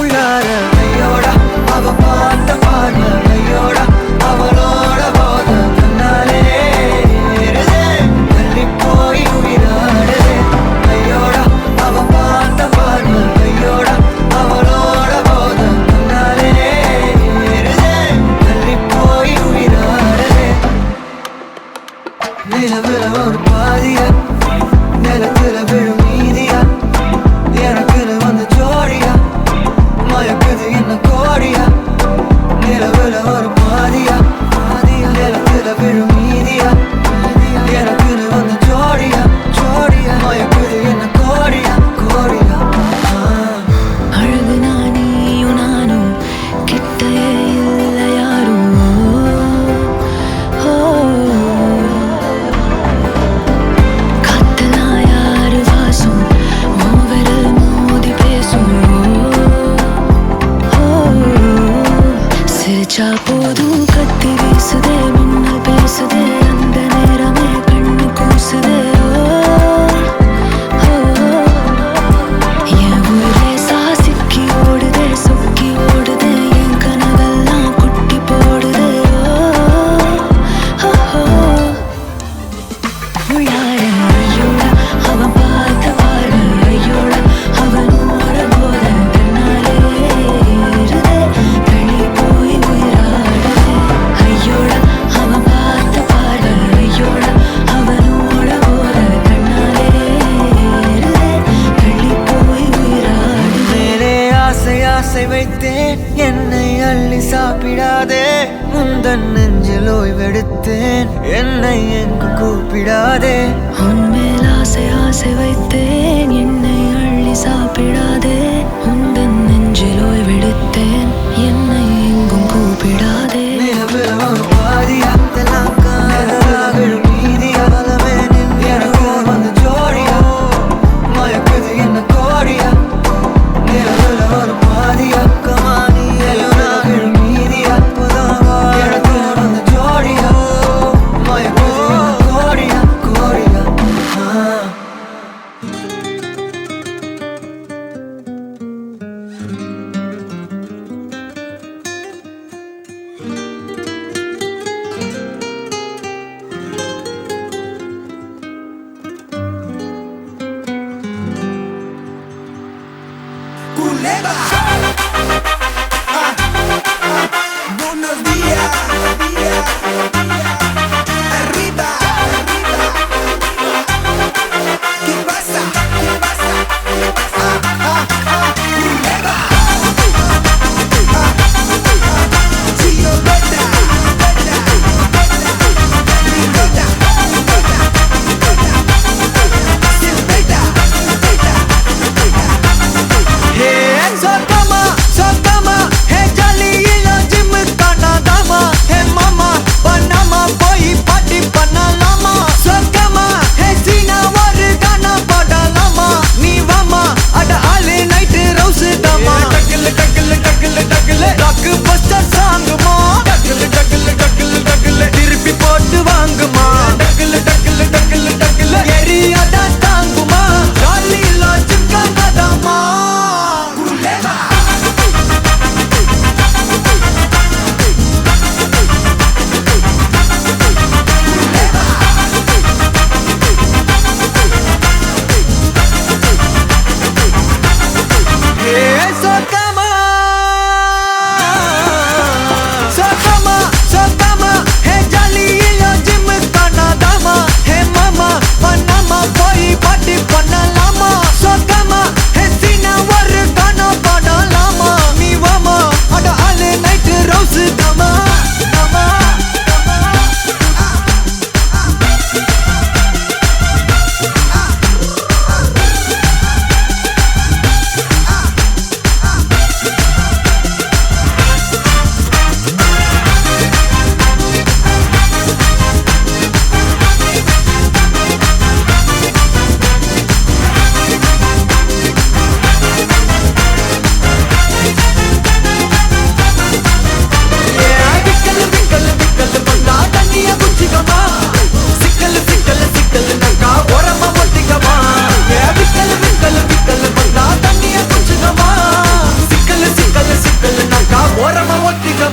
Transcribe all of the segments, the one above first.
உள்ளார கையோட அவ பார்த்த பார்வை ஆசை வைத்தேன் என்னை அள்ளி சாப்பிடாதே. முந்தன் நெஞ்சில் ஓய்வெடுத்தேன் என்னை எங்கு கூப்பிடாதே. உன்மேல் ஆசை ஆசை வைத்தேன் என்னை அள்ளி சாப்பிடாதே. முந்தன் நெஞ்சில் ஓய்வெடுத்தேன்.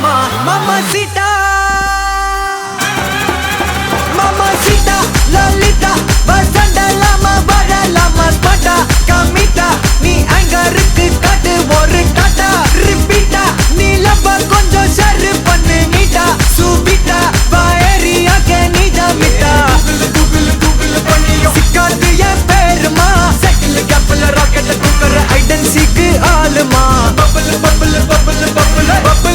மாமா மாமா சீட்டா மாமா சீட்டா லலிதா வசண்டலாமா வரலாமா ஸ்பட்டா கமிட்டா நீ அங்க இருக்கு காட்டு ஒரு டாட்டா ரிப்பீட்டா நீ லப்ப கொஞ்சம் ஷர் பண்ணு நீட்டா. சூபிட்டா பாயரியாக நீதா மிட்டா கூகுள் கூகுள் பண்ணி சிக்காத்து என் பேருமா? செட்டில் கேப்பல ராக்கெட் குக்கர் ஐடென்சிக்கு ஆளுமா பப்பல் பப்பல் பப்பல் பப்பல் பப்பல்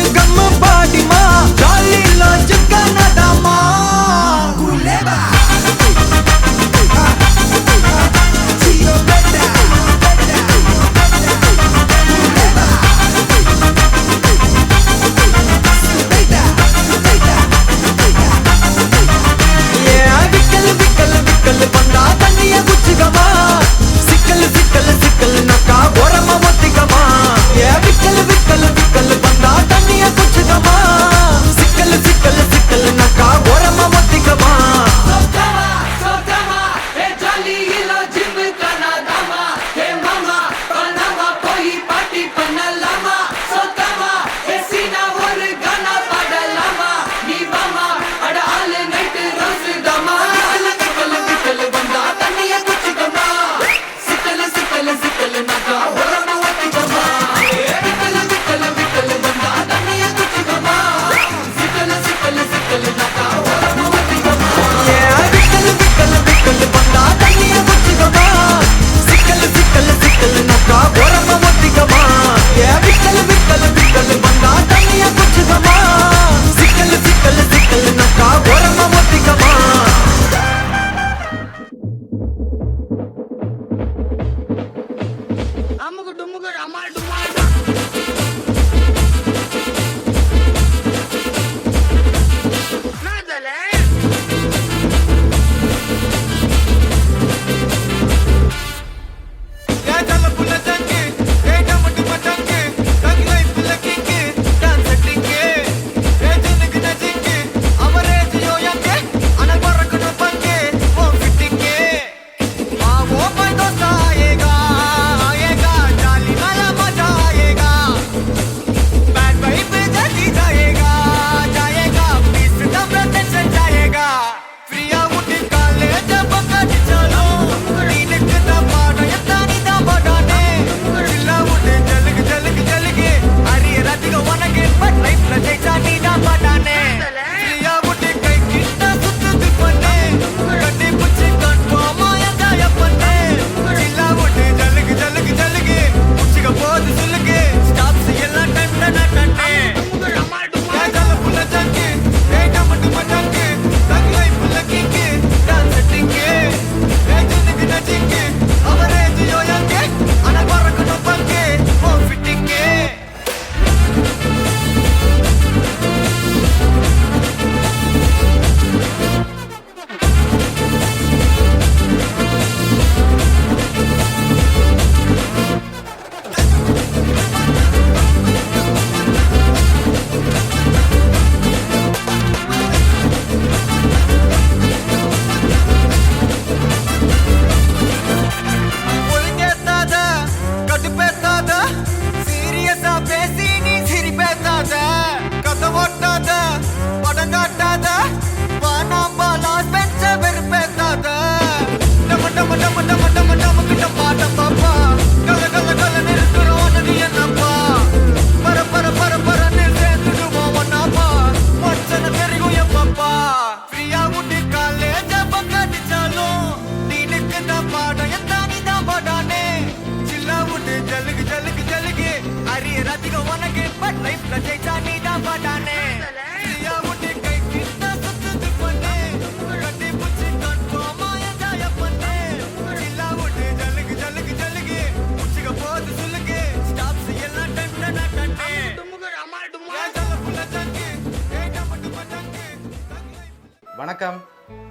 வணக்கம்.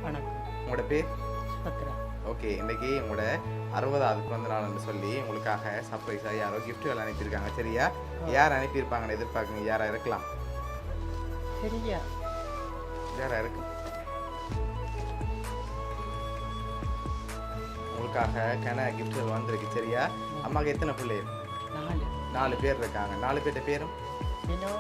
வணக்கம். உங்களோட பேர்? ஓகே இன்னைக்கு உங்களோட அறுபதாவது பிறந்த நாள்னு சொல்லி உங்களுக்காக சர்ப்ரைஸாக யாரோ கிஃப்ட்டுகள் அனுப்பியிருக்காங்க. சரியா? யார் அனுப்பியிருப்பாங்கன்னு எதிர்பார்க்குங்க யாரா இருக்கலாம்? சரியா? யாரா இருக்கும் உங்களுக்காக கன கிஃப்ட்டுகள் வந்திருக்கு. சரியா? அம்மாவுக்கு எத்தனை பிள்ளைகள்? நாலு. பேர் இருக்காங்க. நாலு பேர்கிட்ட பேரும்? Vino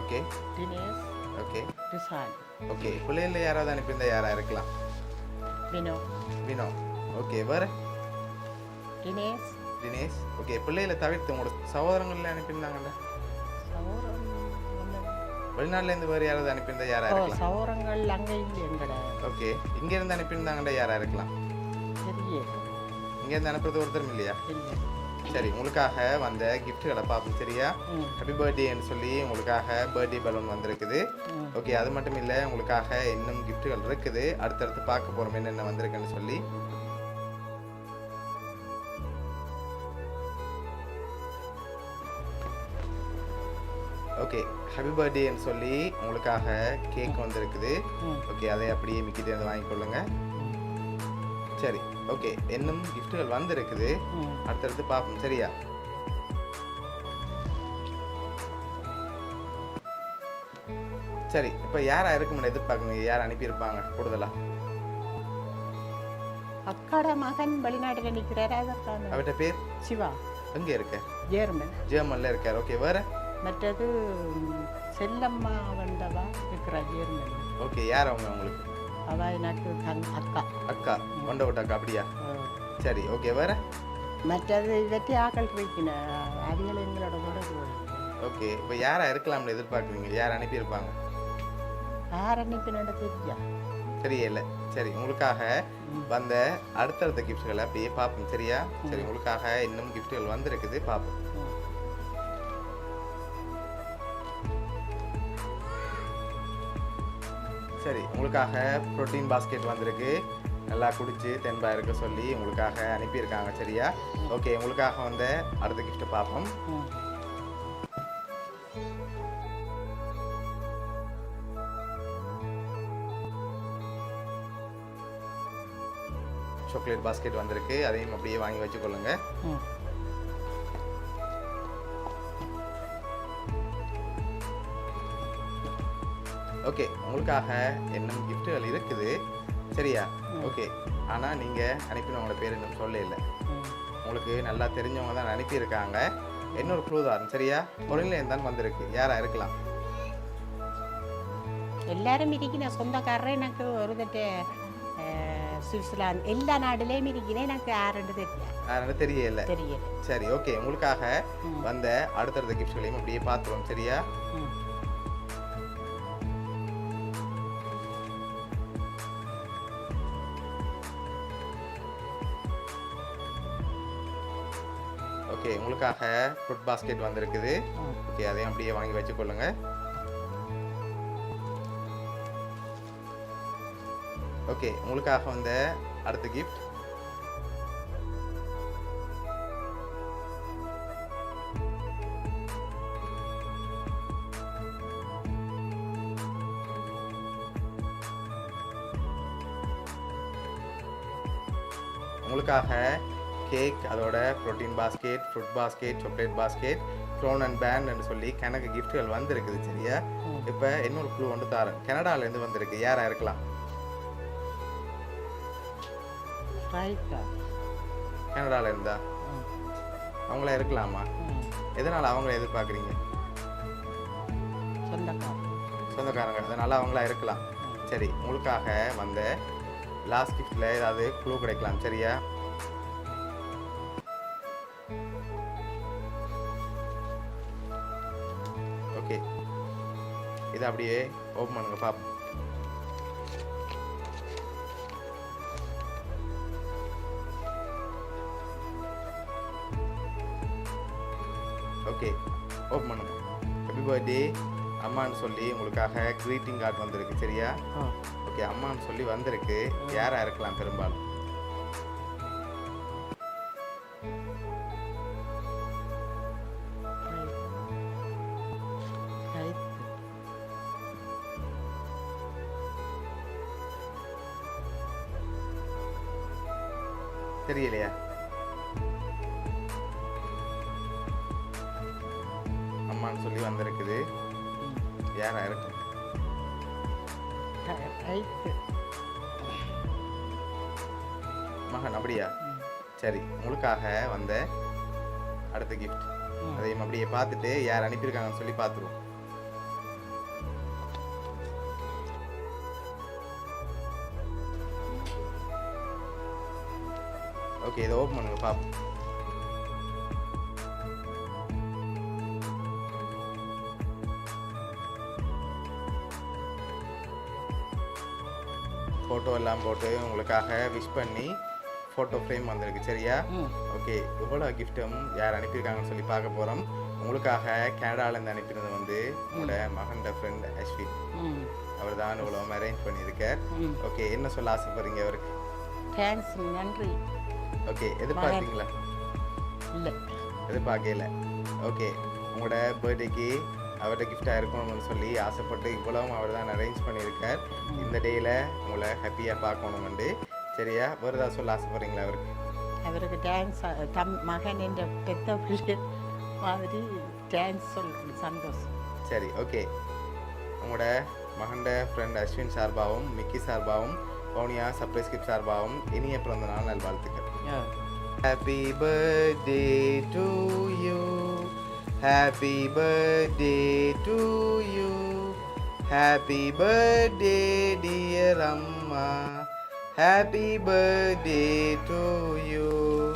okay Dinesh okay Rizan okay பிள்ளைகளில் யாராவது அனுப்பியிருந்தா யாரா இருக்கலாம்? வினோ வினோ ஓகே வேற? தினேஷ் தினேஷ் ஓகே பிள்ளைகளை தவிர்த்து உங்களோட சகோதரங்களில் அனுப்பியிருந்தாங்கல்ல? வெளிநாட்டுலேருந்து வேறு யாராவது அனுப்பியிருந்தா யாரா ஓ இருக்கலாம்? சௌரங்கள் அங்கே இல்லை ஓகே இங்கேருந்து அனுப்பியிருந்தாங்கண்டா யாரா இருக்கலாம்? சரியே இங்கேருந்து அனுப்புறது ஒருத்தரும் இல்லையா? இல்லை சரி உங்களுக்காக வந்த கிஃப்ட்டுகளை பார்ப்போம் சரியா? ஹாப்பி பர்த்டேன்னு சொல்லி உங்களுக்காக பர்த்டே பலூன் வந்திருக்குது. ஓகே அது மட்டும் இல்லை உங்களுக்காக இன்னும் கிஃப்ட்டுகள் இருக்குது. அடுத்தடுத்து பார்க்க போகிறோம் என்னென்ன வந்திருக்குன்னு சொல்லி. ஓகே ஹாப்பி பர்த்டேன்னு சொல்லி உங்களுக்காக கேக் வந்திருக்குது. ஓகே அதை அப்படியே மிக்கிட்டே வாங்கிக்கொள்ளுங்க சரி. ஓகே இன்னும் கிஃப்ட்டுகள் வந்திருக்குது. அடுத்தடுத்து பார்ப்போம் சரியா? சரி இப்போ யாரா இருக்கும்னு எதிர்பார்க்குங்க யார் அனுப்பியிருப்பாங்க கூடுதலா? அக்காட மகன் வெளிநாட்டில் நிற்கிறார் அவர்கிட்ட பேர்? சிவா. எங்கே இருக்க? ஜேர்மன். ஜெர்மனில் இருக்கார். ஓகே வேற? மற்றது செல்லம்மா வந்தவா? இருக்கிறா ஜேர்மன் ஓகே யார் அவங்க உங்களுக்கு? அவ எனக்கு அக்கா. அக்கா கொண்ட அக்கா அப்படியா? சரி ஓகே வேற? மற்றது இவற்றை ஆக்கள் இருக்கின அவங்கள எங்களோட தொடர்பு ஓகே இப்போ யாரா இருக்கலாம்னு எதிர்பார்க்குறீங்க? யார் அனுப்பியிருப்பாங்க? யார் அன்னைக்கு தெரியா? தெரியல. சரி உங்களுக்காக. வந்த அடுத்தடுத்த கிஃப்ட்களை அப்படியே பார்ப்போம். சரியா? சரி உங்களுக்காக இன்னும் கிஃப்ட்கள் வந்திருக்குது பார்ப்போம். சரி உங்களுக்காக புரோட்டீன் பாஸ்கெட் வந்திருக்கு. நல்லா குடிச்சு தென்பா இருக்க சொல்லி உங்களுக்காக அனுப்பியிருக்காங்க சரியா? ஓகே உங்களுக்காக வந்த அடுத்த கிஃப்ட் பார்ப்போம். சாக்லேட் பாஸ்கெட் வந்திருக்கு. அதையும் அப்படியே வாங்கி வச்சுக்கொள்ளுங்க. ஓகே உங்களுக்காக இன்னும் கிஃப்ட்டுகள் இருக்குது. சரியா? ஓகே ஆனால் நீங்கள் அனுப்பினவங்களோட பேர் இன்னும் சொல்ல இல்லை உங்களுக்கு நல்லா தெரிஞ்சவங்க தான் அனுப்பியிருக்காங்க. இன்னொரு க்ளூ தான் சரியா? பொருளில் தான் வந்திருக்கு. யாராக இருக்கலாம்? எல்லாரும் இருக்கிறேன் சொந்தக்காரரே எனக்கு ஒரு தட்டு சுவிட்சர்லாந்து எல்லா நாடுலேயும் இருக்கிறேன் எனக்கு ஆரண்டு தெரியும் ஆரண்டு தெரியல. தெரியல. சரி ஓகே உங்களுக்காக வந்த அடுத்தடுத்த கிஃப்ட்களையும் அப்படியே பார்த்துருவோம் சரியா? ஓகே உங்களுக்காக ஃப்ரூட் பாஸ்கெட் வந்திருக்குது. ஓகே அதையும் அப்படியே வாங்கி வச்சுக்கொள்ளுங்க ஓகே உங்களுக்காக வந்த அடுத்த கிஃப்ட் கேக் அதோட protein basket fruit basket chocolate basket crown and பேண்ட்னு சொல்லி கணக்கு கிஃப்ட்கள் வந்திருக்குது சரியா. இப்போ இன்னொரு க்ளூ ஒன்று தாரேன். கனடாலேருந்து வந்திருக்கு. யாரா இருக்கலாம் கனடால இருந்தா. அவங்களா இருக்கலாமா. எதனால் அவங்கள எதிர்பார்க்குறீங்க? சொந்தக்காரங்க. அதனால் அவங்களா இருக்கலாம் சரி உங்களுக்காக வந்த லாஸ்ட் கிஃப்டில் ஏதாவது க்ளூ கிடைக்கலாம் சரியா? இதை அப்படியே ஓப்பன் பண்ணுங்க பாப்போம் ஓகே ஓப்பன் பண்ணுங்க. ஹாப்பி பர்த்டே அம்மான்னு சொல்லி உங்களுக்காக க்ரீட்டிங் கார்டு வந்திருக்கு சரியா? ஓகே அம்மான்னு சொல்லி வந்திருக்கு. யாரா இருக்கலாம் பெரும்பாலும்? தெரியலையா. அம்மான்னு சொல்லி வந்திருக்குது. யாரா இருக்கும் ரைட்டு மகன் அப்படியா? சரி உங்களுக்காக வந்த அடுத்த கிஃப்ட் அதையும் அப்படியே பார்த்துட்டு யார் அனுப்பியிருக்காங்கன்னு சொல்லி பார்த்துருவோம். ஓகே இதை ஓப்பன் பண்ணுங்க பார்ப்போம் ஃபோட்டோ எல்லாம் போட்டு உங்களுக்காக விஷ் பண்ணி ஃபோட்டோ ஃப்ரேம் வந்திருக்கு சரியா? ஓகே இவ்வளோ கிஃப்ட்டும் யார் அனுப்பியிருக்காங்கன்னு சொல்லி பார்க்க போகிறோம் உங்களுக்காக கனடாலேருந்து அனுப்பினது வந்து உங்களோட மகன்ட ஃப்ரெண்ட் அஸ்வின் அவர் தான் இவ்வளோ அரேஞ்ச் பண்ணியிருக்கார். ஓகே என்ன சொல்ல ஆசைப்படுறீங்க அவருக்கு? தேங்க்ஸ் நன்றி. ஓகே எதிர்பார்த்தீங்களா? இல்லை. எதிர்பார்க்கல. ஓகே உங்களோட பர்த்டேக்கு அவர்கிட்ட கிஃப்டாக இருக்கணும்னு சொல்லி ஆசைப்பட்டு இவ்வளவும் அவர் தான் அரேஞ்ச் பண்ணியிருக்கார். இந்த டேயில் உங்களை ஹாப்பியாக பார்க்கணுமெண்டு சரியா? வேறு ஏதாவது சொல்ல ஆசைப்படுறீங்களா அவருக்கு? அவருக்கு டான்ஸ் தம் மகன் என்ற பெத்த பிள்ளை மாதிரி டான்ஸ் சொல்லுங்க சந்தோஷம். சரி ஓகே உங்களோட மகண்ட ஃப்ரெண்ட் அஸ்வின் சார்பாகவும் மிக்கி சார்பாகவும் பவுனியா சர்ப்ரைஸ் கிஃப்ட் சார்பாகவும் இனிய பிறந்த நாள் நல்வாழ்த்துக்கள். Happy birthday to you. Happy birthday to you. Happy birthday, dear Amma. Happy birthday to you.